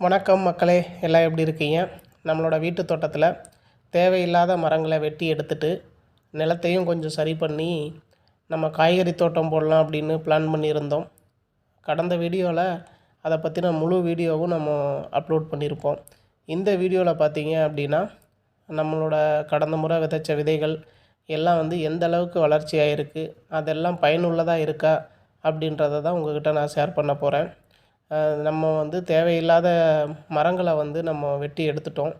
வணக்கம் மக்களே எல்லாம் எப்படி இருக்கீங்க? நம்மளோட வீட்டு தோட்டத்தில் தேவையில்லாத மரங்களை வெட்டி எடுத்துட்டு நிலத்தையும் கொஞ்சம் சரி பண்ணி நம்ம காய்கறி தோட்டம் போடலாம் அப்படின்னு பிளான் பண்ணியிருந்தோம். கடந்த வீடியோவில் அதை பற்றின முழு வீடியோவும் நம்ம அப்லோட் பண்ணியிருப்போம். இந்த வீடியோவில் பார்த்தீங்க அப்படின்னா நம்மளோட கடந்த முறை விதைச்ச விதைகள் எல்லாம் வந்து எந்த அளவுக்கு வளர்ச்சி ஆகிருக்கு அதெல்லாம் பயனுள்ளதாக இருக்கா அப்படின்றத தான் உங்கள்கிட்ட நான் ஷேர் பண்ண போகிறேன் நம்ம வந்து தேவையில்லாத மரங்களை வந்து நம்ம வெட்டி எடுத்துட்டோம்.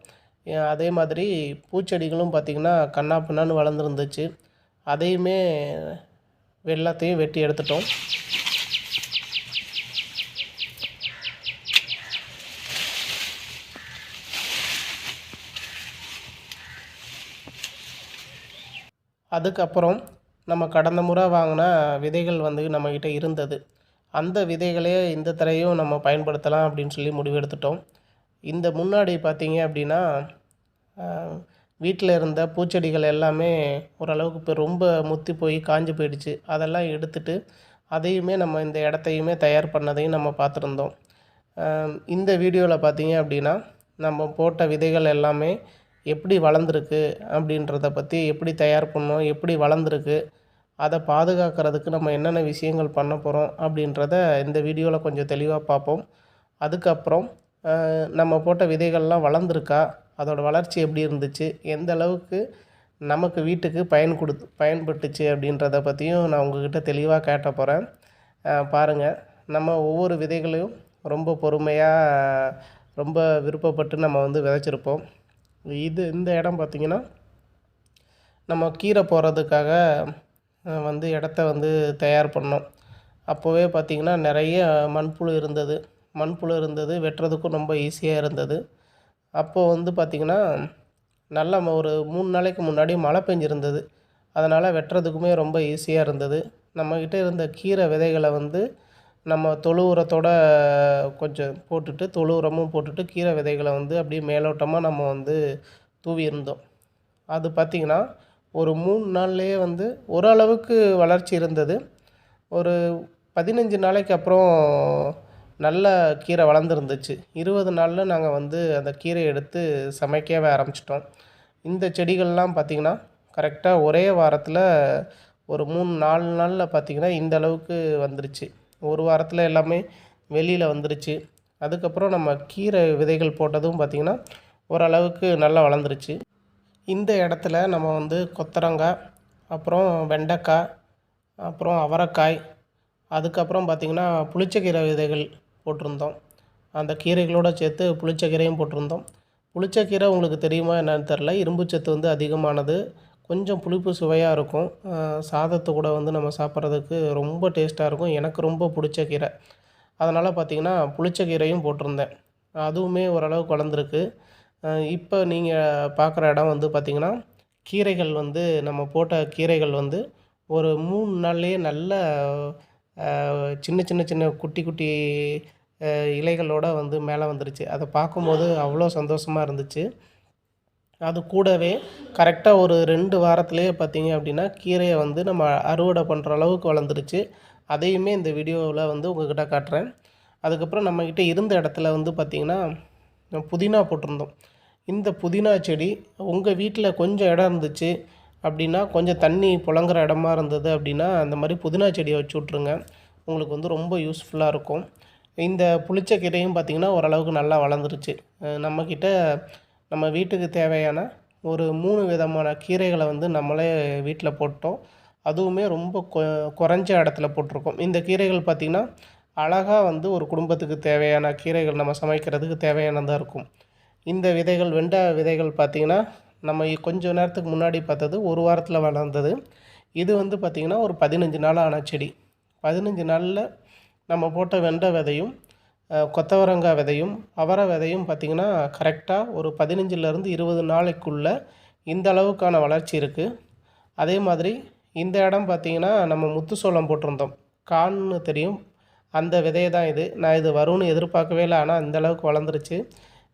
அதே மாதிரி பூச்செடிகளும் பார்த்திங்கன்னா கன்னா பின்னான்னு வளர்ந்துருந்துச்சு. அதையுமே எல்லாத்தையும் வெட்டி எடுத்துட்டோம். அதுக்கப்புறம் நம்ம கடந்த முறை வாங்கின விதைகள் வந்து நம்மக்கிட்ட இருந்தது. அந்த விதைகளே இந்த தரையும் நம்ம பயன்படுத்தலாம் அப்படின்னு சொல்லி முடிவெடுத்துட்டோம். இந்த முன்னாடி பார்த்தீங்க அப்படின்னா வீட்டில் இருந்த பூச்செடிகள் எல்லாமே ஓரளவுக்கு இப்போ ரொம்ப முத்தி போய் காஞ்சு போயிடுச்சு. அதெல்லாம் எடுத்துட்டு அதையுமே நம்ம இந்த இடத்தையுமே தயார் பண்ணதையும் நம்ம பார்த்துருந்தோம். இந்த வீடியோவில் பார்த்தீங்க அப்படின்னா நம்ம போட்ட விதைகள் எல்லாமே எப்படி வளர்ந்துருக்கு அப்படின்றத பற்றி எப்படி தயார் பண்ணோம் எப்படி வளர்ந்துருக்கு அதை பாதுகாக்கிறதுக்கு நம்ம என்னென்ன விஷயங்கள் பண்ண போகிறோம் அப்படின்றத இந்த வீடியோவில் கொஞ்சம் தெளிவாக பார்ப்போம். அதுக்கப்புறம் நம்ம போட்ட விதைகள்லாம் வளர்ந்துருக்கா? அதோடய வளர்ச்சி எப்படி இருந்துச்சு? எந்த அளவுக்கு நமக்கு வீட்டுக்கு பயன் கொடுத்து பயன்பட்டுச்சு அப்படின்றத பற்றியும் நான் உங்ககிட்ட தெளிவாக கேட்ட போகிறேன் பாருங்கள் நம்ம ஒவ்வொரு விதைகளையும் ரொம்ப பொறுமையாக ரொம்ப விருப்பப்பட்டு நம்ம வந்து விதைச்சிருப்போம். இது இந்த இடம் பார்த்திங்கன்னா நம்ம கீரை போகிறதுக்காக வந்து இடத்த வந்து தயார் பண்ணோம். அப்போவே பார்த்திங்கன்னா நிறைய மண்புழு இருந்தது. மண்புழு இருந்தது வெட்டுறதுக்கும் ரொம்ப ஈஸியாக இருந்தது. அப்போது வந்து பார்த்திங்கன்னா நல்ல ஒரு மூணு நாளைக்கு முன்னாடி மழை பெஞ்சிருந்தது. அதனால் வெட்டுறதுக்குமே ரொம்ப ஈஸியாக இருந்தது. நம்மக்கிட்ட இருந்த கீரை விதைகளை வந்து நம்ம தொழு உரத்தோட கொஞ்சம் போட்டுட்டு தொழு உரமும் போட்டுட்டு கீரை விதைகளை வந்து அப்படியே மேலோட்டமாக நம்ம வந்து தூவி இருந்தோம். அது பார்த்திங்கன்னா ஒரு மூணு நாள்லேயே வந்து ஓரளவுக்கு வளர்ச்சி இருந்தது. ஒரு பதினஞ்சு நாளைக்கு அப்புறம் நல்ல கீரை வளர்ந்துருந்துச்சு. இருபது நாளில் நாங்கள் வந்து அந்த கீரையை எடுத்து சமைக்கவே ஆரம்பிச்சிட்டோம். இந்த செடிகள்லாம் பார்த்திங்கன்னா கரெக்டாக ஒரே வாரத்தில் ஒரு மூணு நாலு நாளில் பார்த்திங்கன்னா இந்த அளவுக்கு வந்துருச்சு. ஒரு வாரத்தில் எல்லாமே வெளியில் வந்துருச்சு. அதுக்கப்புறம் நம்ம கீரை விதைகள் போட்டதும் பார்த்திங்கன்னா ஓரளவுக்கு நல்லா வளர்ந்துருச்சு. இந்த இடத்துல நம்ம வந்து கொத்தரங்காய் அப்புறம் வெண்டைக்காய் அப்புறம் அவரைக்காய் அதுக்கப்புறம் பார்த்திங்கன்னா புளிச்சக்கீரை விதைகள் போட்டிருந்தோம். அந்த கீரைகளோடு சேர்த்து புளிச்சக்கீரையும் போட்டிருந்தோம். புளிச்சக்கீரை உங்களுக்கு தெரியுமா என்னன்னு தெரில இரும்புச்சத்து வந்து அதிகமானது. கொஞ்சம் புளிப்பு சுவையாக இருக்கும். சாதத்தை கூட வந்து நம்ம சாப்பிட்றதுக்கு ரொம்ப டேஸ்ட்டாக இருக்கும். எனக்கு ரொம்ப பிடிச்ச கீரை. அதனால் பார்த்திங்கன்னா புளிச்சக்கீரையும் போட்டிருந்தேன். அதுவுமே ஓரளவு குழந்திருக்கு இப்போ நீங்கள் பார்க்குற இடம் வந்து பார்த்திங்கன்னா கீரைகள் வந்து நம்ம போட்ட கீரைகள் வந்து ஒரு மூணு நாள்லேயே நல்ல சின்ன சின்ன சின்ன குட்டி குட்டி இலைகளோடு வந்து மேலே வந்துருச்சு. அதை பார்க்கும்போது அவ்வளோ சந்தோஷமாக இருந்துச்சு. அது கூடவே கரெக்டாக ஒரு ரெண்டு வாரத்துலேயே பார்த்திங்க அப்படின்னா கீரையை வந்து நம்ம அறுவடை பண்ணுற அளவுக்கு வளர்ந்துருச்சு. அதையுமே இந்த வீடியோவில் வந்து உங்கள்கிட்ட காட்டுறேன். அதுக்கப்புறம் நம்மக்கிட்ட இருந்த இடத்துல வந்து பார்த்திங்கன்னா புதினா போட்டிருந்தோம். இந்த புதினா செடி உங்கள் வீட்டில் கொஞ்சம் இடம் இருந்துச்சு அப்படின்னா கொஞ்சம் தண்ணி புழங்குற இடமா இருந்தது அப்படின்னா அந்த மாதிரி புதினா செடியை வச்சு விட்ருங்க உங்களுக்கு வந்து ரொம்ப யூஸ்ஃபுல்லாக இருக்கும். இந்த புளிச்சக்கீரையும் பார்த்திங்கன்னா ஓரளவுக்கு நல்லா வளர்ந்துருச்சு. நம்மக்கிட்ட நம்ம வீட்டுக்கு தேவையான ஒரு மூணு விதமான கீரைகளை வந்து நம்மளே வீட்டில் போட்டோம். அதுவுமே ரொம்ப கொ குறைஞ்ச இடத்துல போட்டிருக்கோம். இந்த கீரைகள் பார்த்திங்கன்னா அழகாக வந்து ஒரு குடும்பத்துக்கு தேவையான கீரைகள் நம்ம சமைக்கிறதுக்கு தேவையானதாக இருக்கும். இந்த விதைகள் வெண்டை விதைகள் பார்த்திங்கன்னா நம்ம கொஞ்சம் நேரத்துக்கு முன்னாடி பார்த்தது ஒரு வாரத்தில் வளர்ந்தது. இது வந்து பார்த்திங்கன்னா ஒரு பதினஞ்சு நாள் ஆன செடி. பதினஞ்சு நாளில் நம்ம போட்ட வெண்டை விதையும் கொத்தவரங்காய் விதையும் அவரை விதையும் பார்த்திங்கன்னா கரெக்டாக ஒரு பதினஞ்சுலேருந்து இருபது நாளைக்குள்ளே இந்த அளவுக்கான வளர்ச்சி இருக்குது அதே மாதிரி இந்த இடம் பார்த்திங்கன்னா நம்ம முத்து சோளம் போட்டிருந்தோம். கான்னு தெரியும். அந்த விதையை தான் இது. நான் இது வரும்னு எதிர்பார்க்கவே இல்லை. ஆனால் இந்த அளவுக்கு வளர்ந்துருச்சு.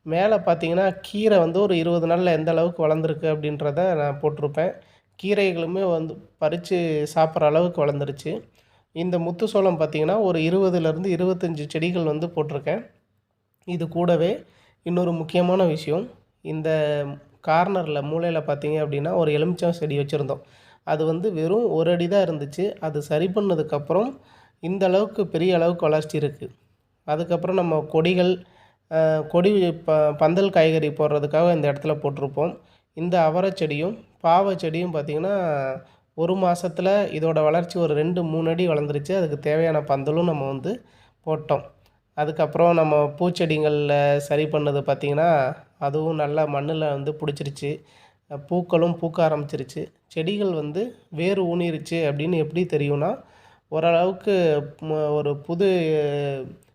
மேலே பார்த்தீங்கன்னா கீரை வந்து ஒரு இருபது நாளில் எந்த அளவுக்கு வளர்ந்துருக்கு அப்படின்றத நான் போட்டிருப்பேன். கீரைகளுமே வந்து பறித்து சாப்பிட்ற அளவுக்கு வளர்ந்துருச்சு. இந்த முத்து சோளம் பார்த்திங்கன்னா ஒரு இருபதுலேருந்து இருபத்தஞ்சி செடிகள் வந்து போட்டிருக்கேன். இது கூடவே இன்னொரு முக்கியமான விஷயம். இந்த கார்னரில் மூலையில் பார்த்தீங்க அப்படின்னா ஒரு எலுமிச்சம் செடி வச்சுருந்தோம். அது வந்து வெறும் ஒரு அடி தான் இருந்துச்சு. அது சரி பண்ணதுக்கப்புறம் இந்த அளவுக்கு பெரிய அளவுக்கு வளர்ச்சி இருக்குது அதுக்கப்புறம் நம்ம கொடிகள் கொடி ப பந்தல் காய்கறி போடுறதுக்காக இந்த இடத்துல போட்டிருப்போம். இந்த அவரை செடியும் பாவை செடியும் பார்த்திங்கன்னா ஒரு மாதத்தில் இதோட வளர்ச்சி ஒரு ரெண்டு மூணு அடி வளர்ந்துருச்சு. அதுக்கு தேவையான பந்தலும் நம்ம வந்து போட்டோம். அதுக்கப்புறம் நம்ம பூச்செடிகளில் சரி பண்ணது பார்த்திங்கன்னா அதுவும் நல்லா மண்ணில் வந்து பிடிச்சிருச்சு. பூக்களும் பூக்க ஆரம்பிச்சிருச்சு. செடிகள் வந்து வேர் ஊனிருச்சு அப்படின்னு எப்படி தெரியும்னா ஓரளவுக்கு ஒரு புது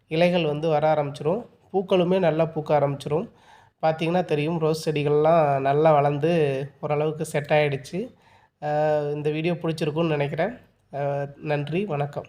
இலைகள் வந்து வர ஆரம்பிச்சிரும். பூக்களுமே நல்லா பூக்க ஆரம்பிச்சிரும். பார்த்திங்கன்னா தெரியும் ரோஸ் செடிகள்லாம் நல்லா வளர்ந்து ஓரளவுக்கு செட் ஆகிடுச்சு இந்த வீடியோ பிடிச்சிருக்குன்னு நினைக்கிறேன். நன்றி வணக்கம்.